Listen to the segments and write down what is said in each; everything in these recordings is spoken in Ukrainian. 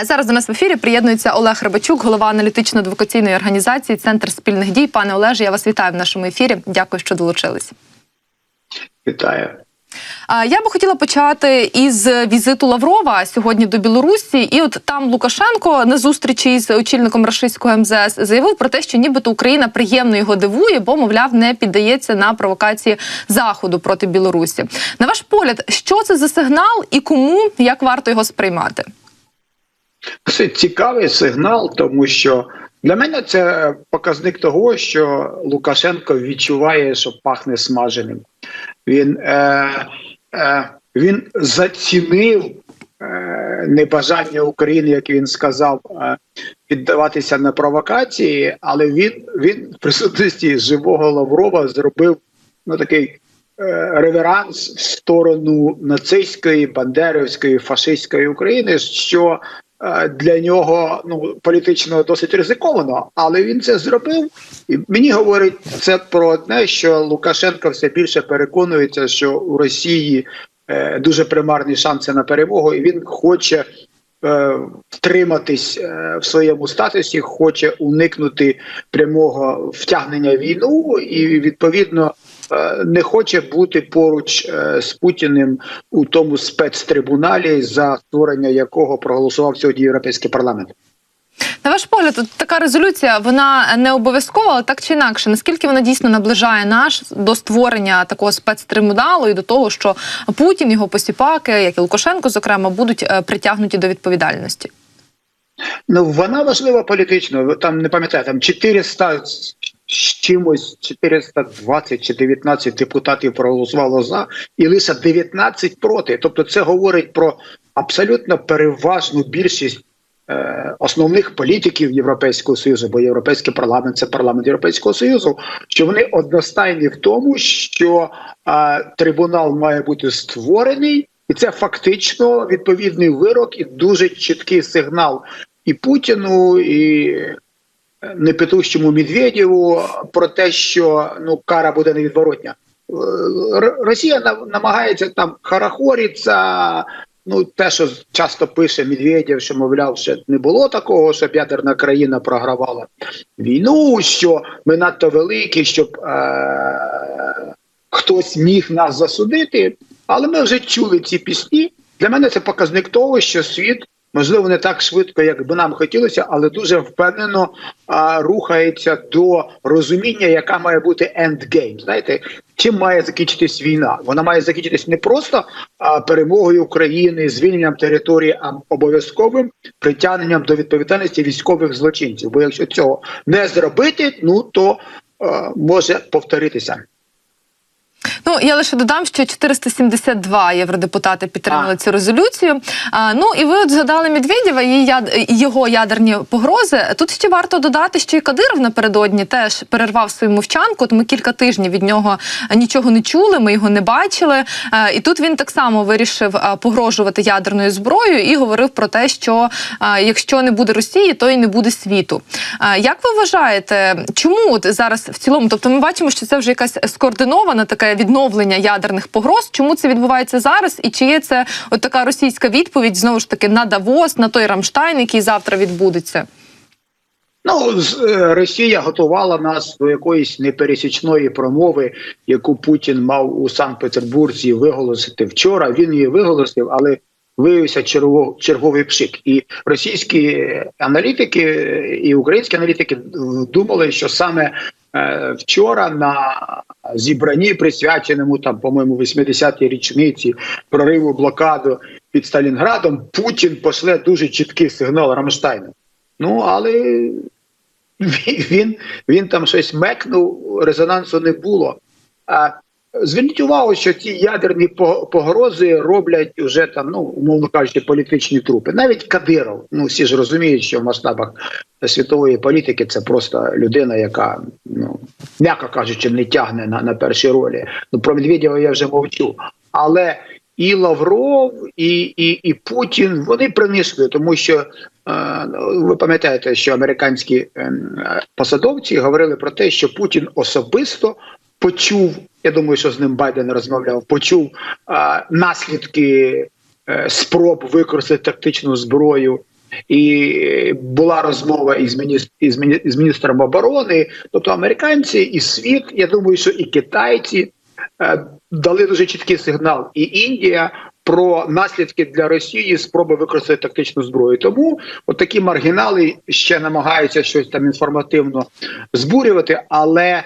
Е, Зараз до нас в ефірі приєднується Олег Рибачук, голова аналітично-адвокаційної організації Центр спільних дій. Пане Олеже, я вас вітаю в нашому ефірі. Дякую, що долучились. Вітаю. Я би хотіла почати із візиту Лаврова сьогодні до Білорусі. І от там Лукашенко на зустрічі з очільником рашистського МЗС заявив про те, що нібито Україна приємно його дивує, бо мовляв не піддається на провокації заходу проти Білорусі. На ваш погляд, що це за сигнал і кому як варто його сприймати? Це цікавий сигнал, тому що для мене це показник того, що Лукашенко відчуває, що пахне смаженим. Він, е, е, він зацінив е, небажання України, як він сказав, е, піддаватися на провокації, але він, він в присутності живого Лаврова зробив ну, такий е, реверанс в сторону нацистської, бандерівської, фашистської України, що для нього ну політично досить ризиковано, але він це зробив. І мені говорить це про одне, що Лукашенко все більше переконується, що у Росії е, дуже примарні шанси на перемогу, і він хоче. е, Втриматись е, в своєму статусі, хоче уникнути прямого втягнення в війну, і відповідно е, не хоче бути поруч е, з Путіним у тому спецтрибуналі, за створення якого проголосував сьогодні європейський парламент. На ваш погляд, така резолюція вона не обов'язкова, але так чи інакше, наскільки вона дійсно наближає наш до створення такого спецтрибуналу і до того, що Путін, його посіпаки, як і Лукашенко, зокрема, будуть е, притягнуті до відповідальності? Ну вона важлива політично. Там не пам'ятаю, там 400 з чимось 420 чи 19 депутатів проголосувало за, і лише 19 проти. Тобто, це говорить про абсолютно переважну більшість. е, Основних політиків Європейського союзу, бо європейський парламент це парламент Європейського союзу, що вони одностайні в тому, що е, трибунал має бути створений, і це фактично відповідний вирок і дуже чіткий сигнал і Путіну, і непетущому Медведєву про те, що ну кара буде невідворотня. Е, Росія намагається там харахоріться. Ну, те, що часто пише Медведєв, що мовляв, ще не було такого, щоб ядерна країна програвала війну, що ми надто великі, щоб е- хтось міг нас засудити. Але ми вже чули ці пісні. Для мене це показник того, що світ можливо не так швидко, як би нам хотілося, але дуже впевнено а, рухається до розуміння, яка має бути ендгейм. Знаєте, чим має закінчитись війна? Вона має закінчитись не просто а, перемогою України, звільненням території, а обов'язковим притягненням до відповідальності військових злочинців. Бо якщо цього не зробити, ну то а, може повторитися. Ну я лише додам, що 472 євродепутати підтримали А. цю резолюцію. А, ну і ви от згадали Медведєва і яд... його ядерні погрози. Тут ще варто додати, що і Кадиров напередодні теж перервав свою мовчанку. От ми кілька тижнів від нього нічого не чули, ми його не бачили. А, і тут він так само вирішив погрожувати ядерною зброєю і говорив про те, що а, якщо не буде Росії, то і не буде світу. А, як ви вважаєте, чому от зараз в цілому? Тобто, ми бачимо, що це вже якась скоординована таке відновлення ядерних погроз. Чому це відбувається зараз? І чи є це от така російська відповідь знову ж таки на Давос, на той Рамштайн, який завтра відбудеться? Ну, е, Росія готувала нас до якоїсь непересічної промови, яку Путін мав у Санкт-Петербурзі виголосити вчора. Він її виголосив, але виявився черговий пшик. І російські аналітики і українські аналітики думали, що саме вчора на зібранні, присвяченому там, по-моєму, 80-й річниці прориву блокаду під Сталінградом, Путін пошле дуже чіткий сигнал Рамштайну. Ну але він, він, він там щось мекнув, резонансу не було. А зверніть увагу, що ці ядерні по- погрози роблять уже там, ну умовно кажучи, політичні трупи. Навіть Кадиров, ну всі ж розуміють, що в масштабах світової політики це просто людина, яка, ну м'яко кажучи, не тягне на, на перші ролі. Ну про Медведєва я вже мовчу. Але і Лавров, і, і, і Путін вони принесли, тому що е, ви пам'ятаєте, що американські е, посадовці говорили про те, що Путін особисто почув. Я думаю, що з ним Байден розмовляв, почув е, наслідки е, спроб використати тактичну зброю і була розмова із міністр, із, міні- із міністром оборони. Тобто американці і світ, я думаю, що і китайці е, дали дуже чіткий сигнал, і Індія. Про наслідки для Росії спроби використати тактичну зброю. Тому от такі маргінали ще намагаються щось там інформативно збурювати, але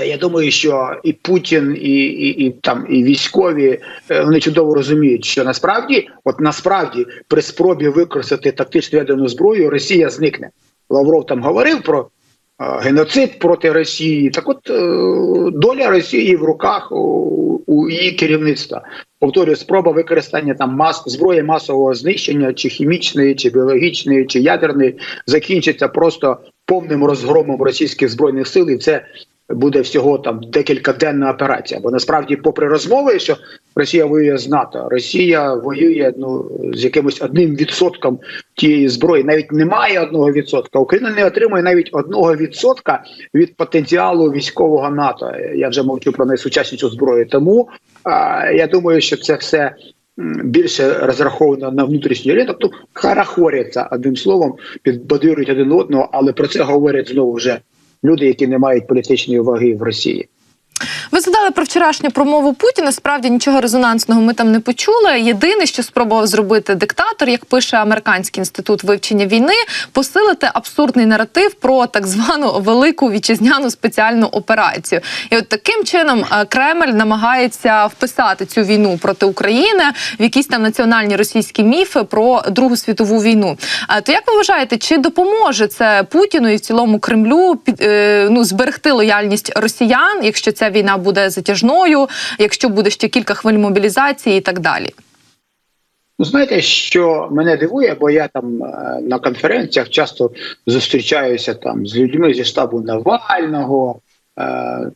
я думаю, що і Путін, і, і, і там і військові е, вони чудово розуміють, що насправді, от насправді, при спробі використати тактичну ядерну зброю, Росія зникне. Лавров там говорив про е, геноцид проти Росії. Так, от е, доля Росії в руках у, у її керівництва. Повторюю, спроба використання там мас зброї масового знищення, чи хімічної, чи біологічної, чи ядерної, закінчиться просто повним розгромом російських збройних сил, і це буде всього там декількаденна операція. Бо насправді, попри розмови, що Росія воює з НАТО, Росія воює ну з якимось одним відсотком тієї зброї. Навіть немає одного відсотка. Україна не отримує навіть одного відсотка від потенціалу військового НАТО. Я вже мовчу про найсучаснішу зброю. Тому а, я думаю, що це все. Більше розраховано на внутрішній ринок, тобто харахоряться одним словом, підбадьорюють один одного, але про це говорять знову вже люди, які не мають політичної ваги в Росії. Ви згадали про вчорашню промову Путіна. Справді нічого резонансного ми там не почули. Єдине, що спробував зробити диктатор, як пише американський інститут вивчення війни, посилити абсурдний наратив про так звану велику вітчизняну спеціальну операцію. І от таким чином е, Кремль намагається вписати цю війну проти України в якісь там національні російські міфи про Другу світову війну. Е, То як ви вважаєте, чи допоможе це Путіну і в цілому Кремлю під е, ну зберегти лояльність росіян, якщо ця війна буде затяжною, якщо буде ще кілька хвиль мобілізації і так далі? Ну, знаєте, що мене дивує, бо я там е, на конференціях часто зустрічаюся там з людьми зі штабу Навального, е,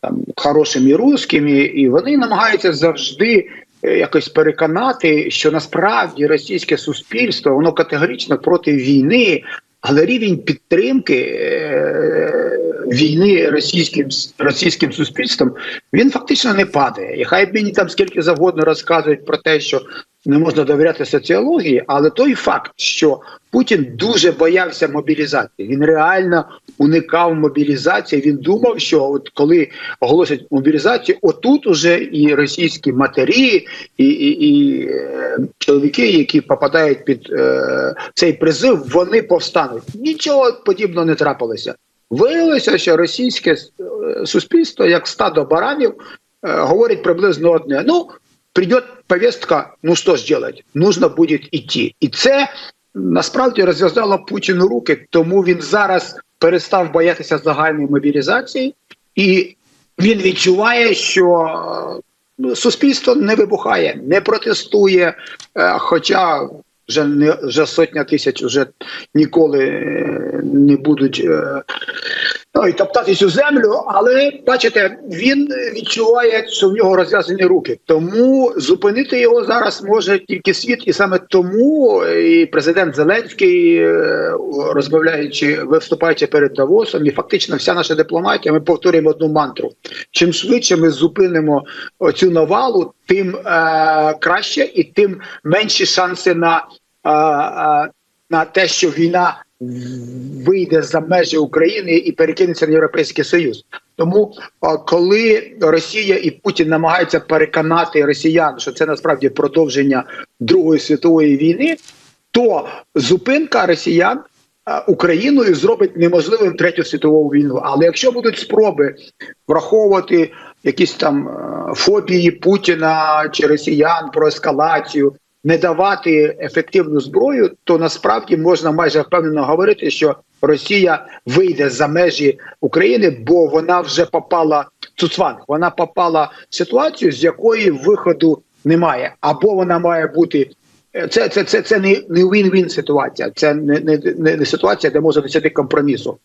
там хорошими русскими, і вони намагаються завжди е, якось переконати, що насправді російське суспільство воно категорично проти війни. Але рівень підтримки е, війни російським російським суспільством він фактично не падає. І хай мені там скільки завгодно розказують про те, що не можна довіряти соціології, але той факт, що Путін дуже боявся мобілізації, він реально уникав мобілізації. Він думав, що от коли оголосять мобілізацію, отут уже і російські матері, і, і, і е, чоловіки, які попадають під е, цей призив, вони повстануть. Нічого подібного не трапилося. Виявилося, що російське е, суспільство, як стадо баранів, е, говорить приблизно одне. Ну, придет повестка, ну що ж делать? Нужно буде йти. І це насправді розв'язало Путіну руки, тому він зараз перестав боятися загальної мобілізації, і він відчуває, що е, суспільство не вибухає, не протестує, е, хоча вже не вже сотня тисяч вже ніколи е, не будуть е, ой, топтати цю землю, але бачите, він відчуває, що в нього розв'язані руки. Тому зупинити його зараз може тільки світ, і саме тому і президент Зеленський, е, розмовляючи, виступаючи перед Давосом, і фактично вся наша дипломатія, ми повторюємо одну мантру: чим швидше ми зупинимо цю навалу, тим е, краще і тим менші шанси на, е, е, на те, що війна вийде за межі України і перекинеться на європейський союз. Тому коли Росія і Путін намагаються переконати росіян, що це насправді продовження Другої світової війни, то зупинка росіян. Україною зробить неможливим третю світову війну. Але якщо будуть спроби враховувати якісь там фобії Путіна чи росіян про ескалацію, не давати ефективну зброю, то насправді можна майже впевнено говорити, що Росія вийде за межі України, бо вона вже попала в цуцванг. Вона попала в ситуацію, з якої виходу немає, або вона має бути. Це це, це, це не не win-win ситуація, це не, не, не, ситуація, де можна досягти компромісу.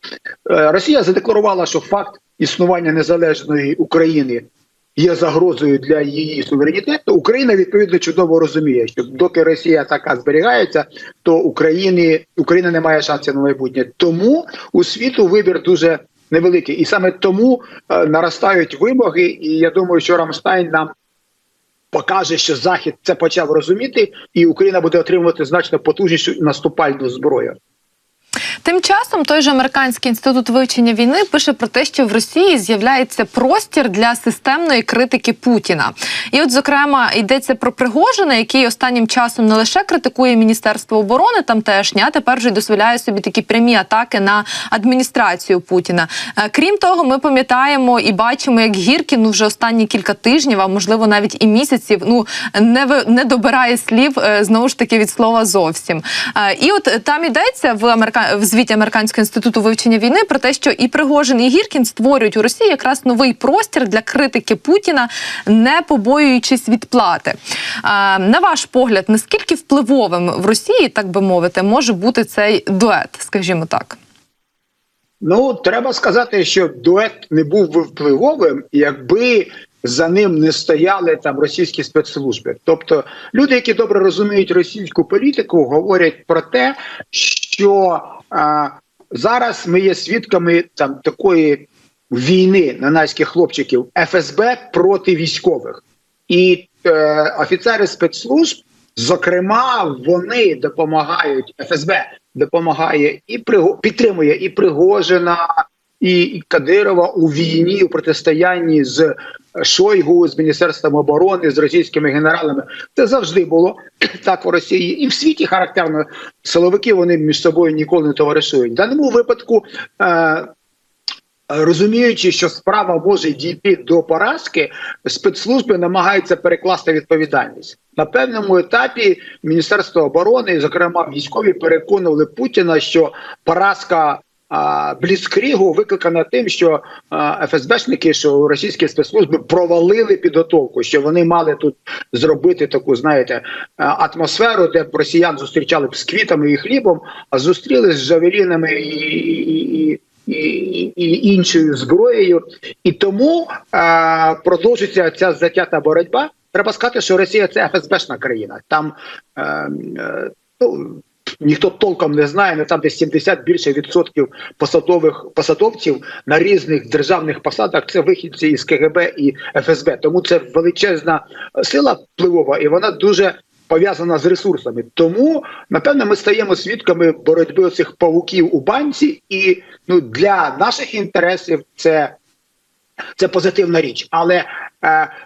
Е, Росія задекларувала, що факт існування незалежної України є загрозою для її суверенітету. Україна відповідно чудово розуміє, що доки Росія така зберігається, то України Україна не має шансів на майбутнє. Тому у світу вибір дуже невеликий, і саме тому е, наростають вимоги. І я думаю, що Рамштайн нам покаже, що Захід це почав розуміти, і Україна буде отримувати значно потужнішу наступальну зброю. Тим часом той же американський інститут вивчення війни пише про те, що в Росії з'являється простір для системної критики Путіна. І, от, зокрема, йдеться про Пригожина, який останнім часом не лише критикує Міністерство оборони тамтешнє, а тепер вже й дозволяє собі такі прямі атаки на адміністрацію Путіна. Е, Крім того, ми пам'ятаємо і бачимо, як Гіркін ну, вже останні кілька тижнів, а можливо навіть і місяців, ну не не добирає слів е, знову ж таки від слова зовсім. Е, І от там йдеться в Америка... в звіті Американського інституту вивчення війни про те, що і Пригожин, і Гіркін створюють у Росії якраз новий простір для критики Путіна, не побоюючись відплати. Е, На ваш погляд, наскільки впливовим в Росії, так би мовити, може бути цей дует, скажімо так? Ну, треба сказати, що дует не був би впливовим, якби за ним не стояли там російські спецслужби. Тобто люди, які добре розуміють російську політику, говорять про те, що а, зараз ми є свідками там такої війни нанайських хлопчиків ФСБ проти військових. І е, офіцери спецслужб, зокрема, вони допомагають ФСБ допомагає і Приго- підтримує і Пригожина, і, Кадирова у війні у протистоянні з Шойгу, з міністерством оборони, з російськими генералами. Це завжди було так в Росії, і в світі характерно силовики вони між собою ніколи не товаришують. В даному випадку. Е, Розуміючи, що справа може дійти до поразки, спецслужби намагаються перекласти відповідальність на певному етапі. Міністерство оборони, зокрема військові, переконували Путіна, що поразка Бліцкрігу викликана тим, що ФСБшники, що російські спецслужби провалили підготовку, що вони мали тут зробити таку, знаєте, атмосферу, де б росіян зустрічали б з квітами і хлібом, а зустріли з жавелінами і. і, і і, іншою зброєю, і тому е, продовжується ця затята боротьба. Треба сказати, що Росія це ФСБшна країна. Там е, е, ну, ніхто толком не знає, але там десь 70 більше відсотків посадових посадовців на різних державних посадах це вихідці із КГБ і ФСБ. Тому це величезна сила впливова, і вона дуже пов'язана з ресурсами. Тому напевно ми стаємо свідками боротьби цих павуків у банці, і ну для наших інтересів це. Це позитивна річ, але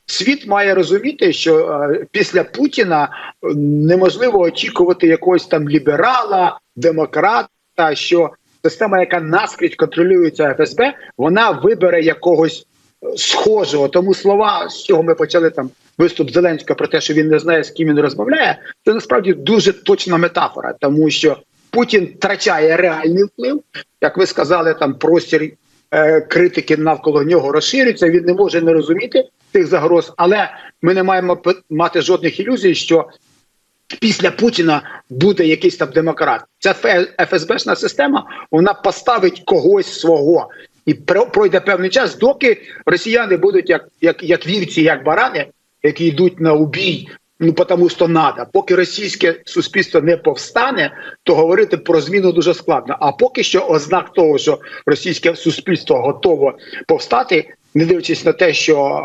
світ має розуміти, що е, після Путіна неможливо очікувати якогось там ліберала, демократа. Що система, яка наскрізь контролюється ФСБ, вона вибере якогось е, схожого. Тому слова, з чого ми почали там виступ Зеленського про те, що він не знає, з ким він розмовляє, це насправді дуже точна метафора, тому що Путін втрачає реальний вплив, як ви сказали, там простір е, критики навколо нього розширюється. Він не може не розуміти тих загроз, але ми не маємо мати жодних ілюзій, що після Путіна буде якийсь там демократ. Ця ФСБшна система вона поставить когось свого. І про- пройде певний час, доки росіяни будуть як, як, як вівці, як барани, які йдуть на убій, ну тому що надо. Поки російське суспільство не повстане, то говорити про зміну дуже складно. А поки що ознак того, що російське суспільство готово повстати, не дивлячись на те, що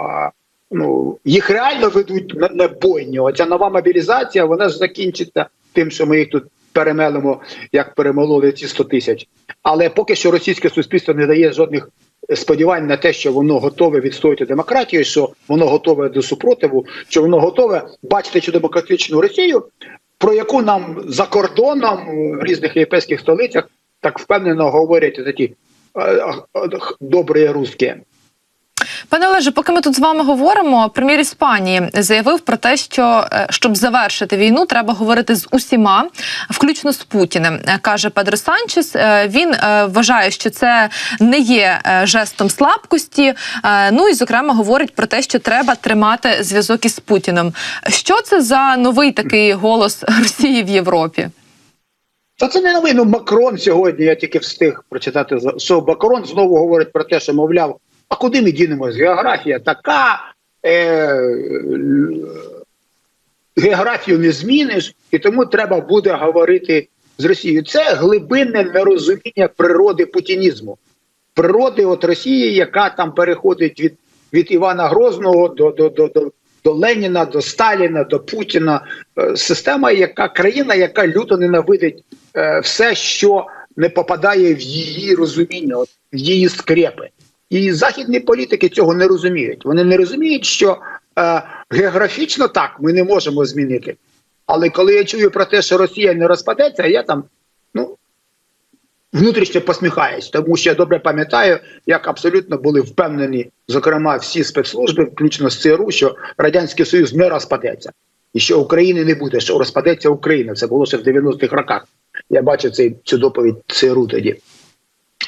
ну їх реально ведуть на, бойню. Оця нова мобілізація, вона ж закінчиться тим, що ми їх тут перемелимо, як перемололи ці 100 тисяч. Але поки що російське суспільство не дає жодних сподівань на те, що воно готове відстояти демократію, що воно готове до супротиву, що воно готове бачити цю демократичну Росію, про яку нам за кордоном в різних європейських столицях так впевнено говорять такі добрі русські. Пане Олеже, поки ми тут з вами говоримо, прем'єр Іспанії заявив про те, що е, щоб завершити війну, треба говорити з усіма, включно з Путіним, Е, каже Педро Санчес. Е, Він вважає, що це не є жестом слабкості. Ну і зокрема говорить про те, що треба тримати зв'язок із Путіним. Що це за новий такий голос Росії в Європі? Та це не новий. Ну Макрон сьогодні. Я тільки встиг прочитати що Макрон знову говорить про те, що мовляв, а куди ми дінемось? Географія така. Е, географію не зміниш, і тому треба буде говорити з Росією. Це глибинне нерозуміння природи путінізму, природи от Росії, яка там переходить від від Івана Грозного до до, до, до, до Леніна, до Сталіна, до Путіна. Е, Система, яка країна, яка люто ненавидить е, все, що не попадає в її розуміння, в її скрепи. І західні політики цього не розуміють. Вони не розуміють, що е, географічно так ми не можемо змінити. Але коли я чую про те, що Росія не розпадеться, я там ну внутрішньо посміхаюсь, тому що я добре пам'ятаю, як абсолютно були впевнені, зокрема, всі спецслужби, включно з ЦРУ, що радянський союз не розпадеться, і що України не буде, що розпадеться Україна. Це було ще в 90-х роках. Я бачив цей цю доповідь ЦРУ тоді.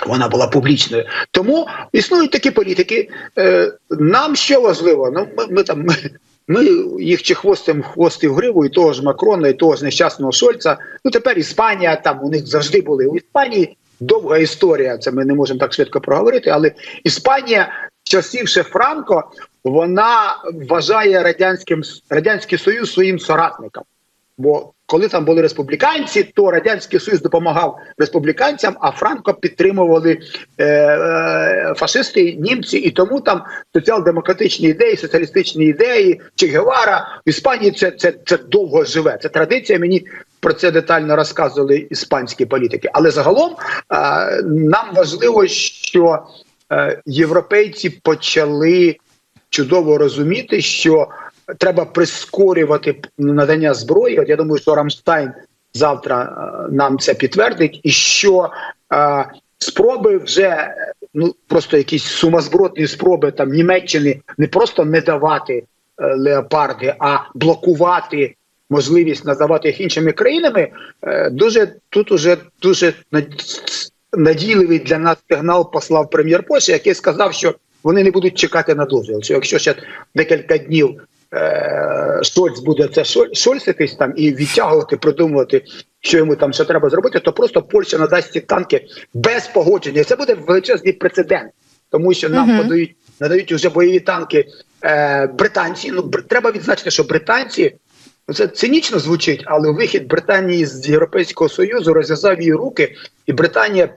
Вона була публічною. Тому існують такі політики. Е, нам що важливо? Ну, ми, ми там ми, ми їх чи хвостим хвости в гриву, і того ж Макрона, і того ж нещасного Шольца. Ну тепер Іспанія, там у них завжди були. У Іспанії довга історія. Це ми не можемо так швидко проговорити. Але Іспанія, часів ще Франко, вона вважає радянським радянський союз своїм соратником. Бо коли там були республіканці, то радянський союз допомагав республіканцям, а Франко підтримували е, е, фашисти, німці, і тому там соціал-демократичні ідеї, соціалістичні ідеї, Че Гевара в Іспанії це, це, це довго живе. Це традиція. Мені про це детально розказували іспанські політики. Але загалом е, нам важливо, що е, європейці почали чудово розуміти, що треба прискорювати надання зброї. От я думаю, що Рамштайн завтра е, нам це підтвердить, і що е, спроби вже ну просто якісь сумасбродні спроби там Німеччини не просто не давати е, леопарди, а блокувати. Можливість надавати їх іншими країнами е, дуже тут уже дуже надійливий для нас сигнал послав прем'єр Польщі, який сказав, що вони не будуть чекати на дозвіл. Що якщо ще декілька днів е, Шольц буде це шоль- шольситись там і відтягувати, продумувати, що йому там ще треба зробити, то просто Польща надасть ці танки без погодження. І Це буде величезний прецедент, тому що нам Мгм. подають надають вже бойові танки е, британці. Ну бр- треба відзначити, що британці. Ну, Це цинічно звучить, але вихід Британії з Європейського Союзу розв'язав її руки, і Британія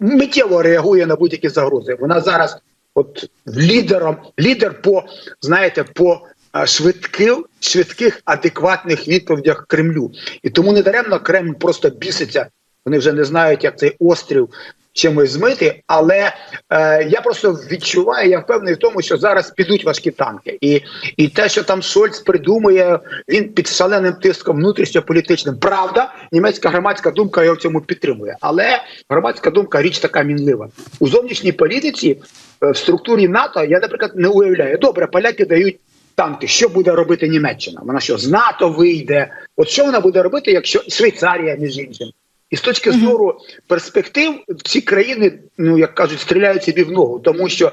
миттєво реагує на будь-які загрози. Вона зараз, от лідером, лідер по знаєте, по швидких, швидких, адекватних відповідях Кремлю. І тому недаремно Кремль просто біситься. Вони вже не знають, як цей острів чимось змити. Але е, я просто відчуваю, я впевнений в тому, що зараз підуть важкі танки, і, і те, що там Шольц придумує, він під шаленим тиском внутрішньополітичним. Правда, німецька громадська думка його в цьому підтримує. Але громадська думка річ така мінлива у зовнішній політиці е, в структурі НАТО. Я, наприклад, не уявляю. Добре, поляки дають. Танки, що буде робити Німеччина? Вона що з НАТО вийде? От що вона буде робити, якщо Швейцарія між іншим? І з точки зору перспектив, ці країни, ну як кажуть, стріляють собі в ногу, тому що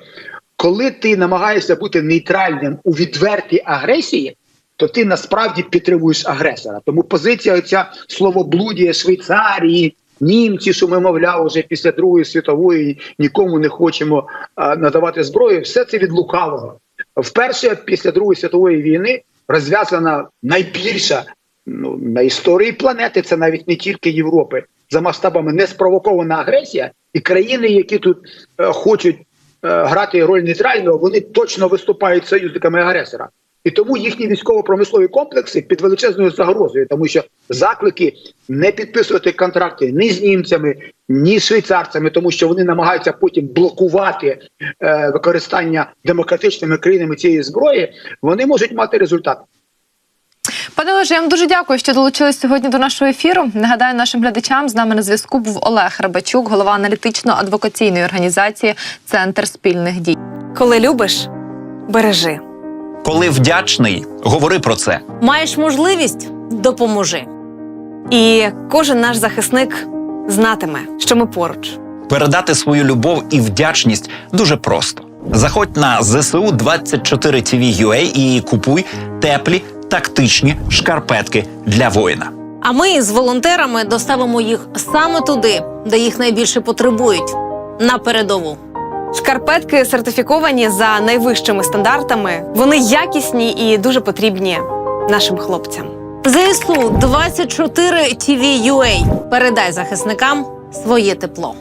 коли ти намагаєшся бути нейтральним у відвертій агресії, то ти насправді підтримуєш агресора. Тому позиція оця словоблудія Швейцарії, німці, що ми, мовляв, вже після Другої світової нікому не хочемо а, надавати зброю, все це від лукавого. Вперше після Другої світової війни розв'язана найбільша ну, на історії планети, це навіть не тільки Європи, за масштабами неспровокована агресія, і країни, які тут е, хочуть е, грати роль нейтрального, вони точно виступають союзниками агресора. І тому їхні військово-промислові комплекси під величезною загрозою, тому що заклики не підписувати контракти ні з німцями, ні з швейцарцями, тому що вони намагаються потім блокувати е, використання демократичними країнами цієї зброї, вони можуть мати результат. Пане Олеже, я вам дуже дякую, що долучились сьогодні до нашого ефіру. Нагадаю нашим глядачам, з нами на зв'язку був Олег Рабачук, голова аналітично-адвокаційної організації Центр спільних дій. Коли любиш, бережи. Коли вдячний, говори про це. Маєш можливість допоможи. І кожен наш захисник знатиме, що ми поруч. Передати свою любов і вдячність дуже просто. Заходь на ЗСУ 24 TV UA і купуй теплі тактичні шкарпетки для воїна. А ми з волонтерами доставимо їх саме туди, де їх найбільше потребують на передову. Шкарпетки сертифіковані за найвищими стандартами. Вони якісні і дуже потрібні нашим хлопцям. ЗСУ 24 TV UA. Передай захисникам своє тепло.